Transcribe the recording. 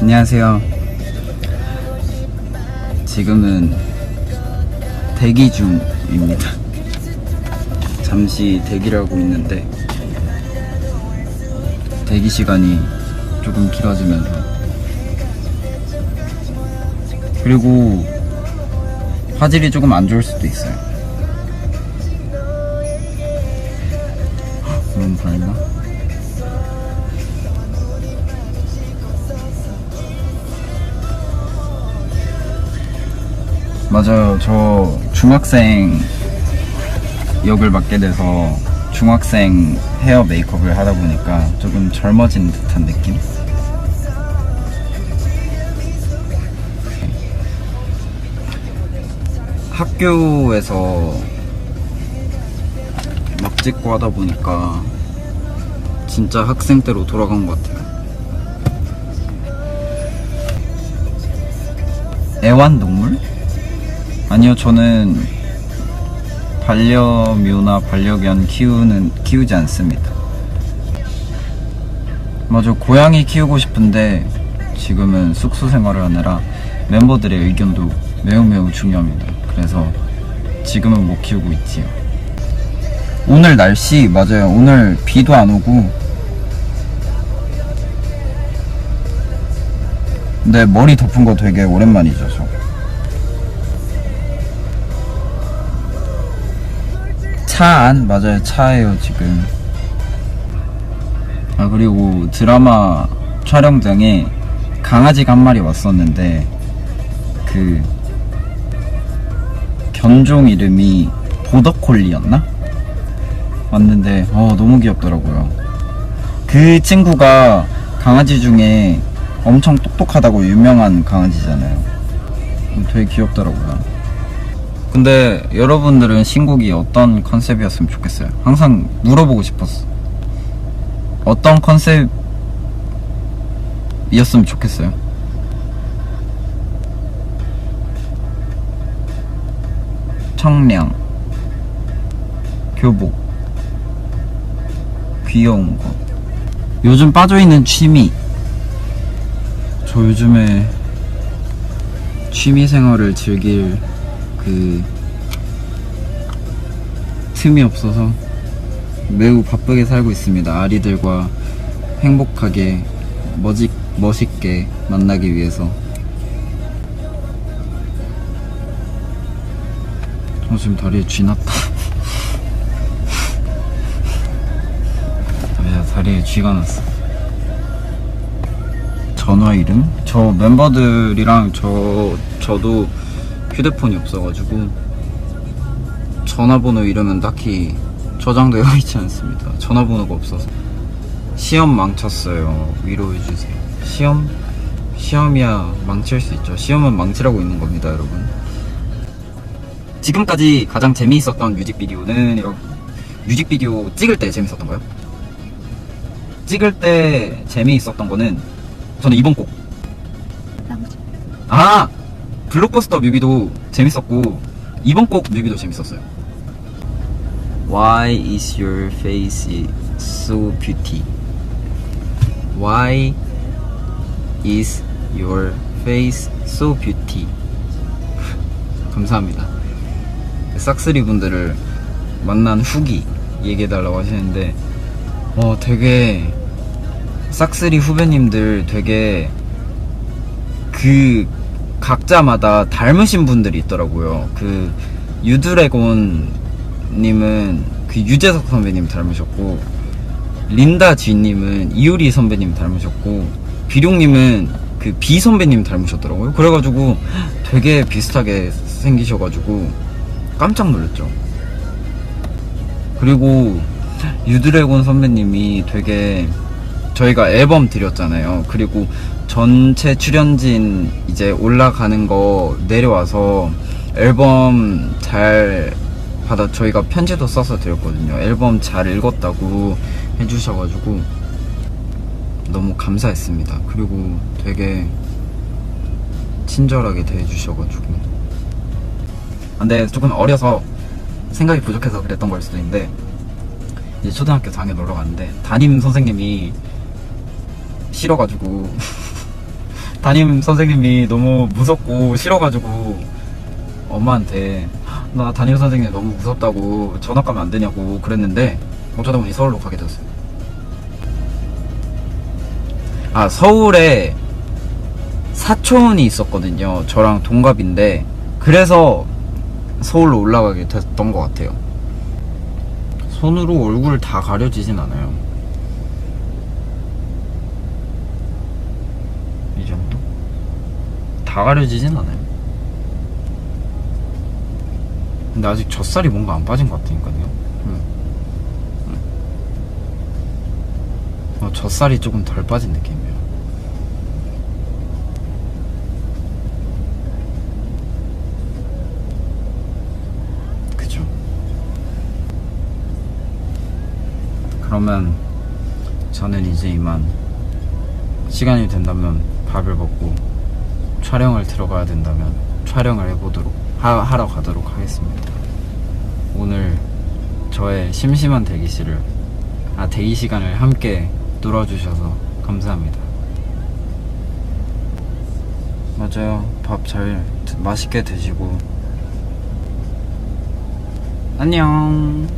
안녕하세요. 지금은 대기 중입니다. 잠시 대기를 하고 있는데 대기 시간이 조금 길어지면서 그리고 화질이 조금 안 좋을 수도 있어요. 맞아요. 저 중학생 역을 맡게 돼서 중학생 헤어 메이크업을 하다 보니까 조금 젊어진 듯한 느낌? 학교에서 막 찍고 하다 보니까 진짜 학생 때로 돌아간 것 같아요. 애완동물? 아니요, 저는 반려묘나 반려견 키우는 키우지 않습니다. 맞아, 고양이 키우고 싶은데 지금은 숙소 생활을 하느라 멤버들의 의견도 매우 매우 중요합니다. 그래서 지금은 못 키우고 있지요. 오늘 날씨 맞아요. 오늘 비도 안 오고 근데 머리 덮은 거 되게 오랜만이죠, 저. 차 안? 맞아요. 차예요, 지금. 아, 그리고 드라마 촬영장에 강아지가 한 마리 왔었는데, 그, 견종 이름이 보더콜리였나? 왔는데, 어, 너무 귀엽더라고요. 그 친구가 강아지 중에 엄청 똑똑하다고 유명한 강아지잖아요. 되게 귀엽더라고요. 근데 여러분들은 신곡이 어떤 컨셉이었으면 좋겠어요? 항상 물어보고 싶었어. 어떤 컨셉이었으면 좋겠어요? 청량, 교복, 귀여운 거. 요즘 빠져있는 취미. 저 요즘에 취미 생활을 즐길 그 틈이 없어서 매우 바쁘게 살고 있습니다. 아리들과 행복하게 멋있, 멋있게 만나기 위해서. 저 지금 다리에 쥐 났다. 야, 다리에 쥐가 났어. 전화 이름? 저 멤버들이랑 저 저도 휴대폰이 없어가지고 전화번호 이름은 딱히 저장되어 있지 않습니다. 전화번호가 없어서 시험 망쳤어요. 위로해주세요. 시험? 시험이야 망칠 수 있죠. 시험은 망치라고 있는 겁니다, 여러분. 지금까지 가장 재미있었던 뮤직비디오는 이런 뮤직비디오 찍을 때 재밌었던 거요? 찍을 때 재미있었던 거는 저는 이번 곡. 아! 블록버스터 뮤비도 재밌었고, 이번 곡 뮤비도 재밌었어요. Why is your face so beauty? Why is your face so beauty? 감사합니다. 싹스리 분들을 만난 후기 얘기해달라고 하시는데, 어, 되게, 싹스리 후배님들 되게, 그, 각자마다 닮으신 분들이 있더라고요. 그, 유드래곤 님은 그 유재석 선배님 닮으셨고, 린다 지님은 이효리 선배님 닮으셨고, 비룡님은 그 비 선배님 닮으셨더라고요. 그래가지고 되게 비슷하게 생기셔가지고 깜짝 놀랐죠. 그리고 유드래곤 선배님이 되게 저희가 앨범 드렸잖아요. 그리고 전체 출연진 이제 올라가는 거 내려와서 앨범 잘 받아 저희가 편지도 써서 드렸거든요. 앨범 잘 읽었다고 해주셔가지고 너무 감사했습니다. 그리고 되게 친절하게 대해주셔가지고 아, 근데 조금 어려서 생각이 부족해서 그랬던 걸 수도 있는데 이제 초등학교 4학년 놀러 갔는데 담임 선생님이 싫어가지고 담임 선생님이 너무 무섭고 싫어가지고 엄마한테 나 담임 선생님 너무 무섭다고 전학 가면 안 되냐고 그랬는데 어쩌다 보니 서울로 가게 됐어요. 아 서울에 사촌이 있었거든요. 저랑 동갑인데 그래서 서울로 올라가게 됐던 것 같아요. 손으로 얼굴 다 가려지진 않아요. 이 정도? 다 가려지진 않아요. 근데 아직 젖살이 뭔가 안 빠진 것 같으니까요. 응. 응. 어, 젖살이 조금 덜 빠진 느낌이에요. 그죠. 그러면 저는 이제 이만 시간이 된다면 밥을 먹고 촬영을 들어가야 된다면 촬영을 해보도록 하, 하러 가도록 하겠습니다. 오늘 저의 심심한 대기실을 아 대기 시간을 함께 놀아주셔서 감사합니다. 맞아요. 밥 잘 맛있게 드시고 안녕.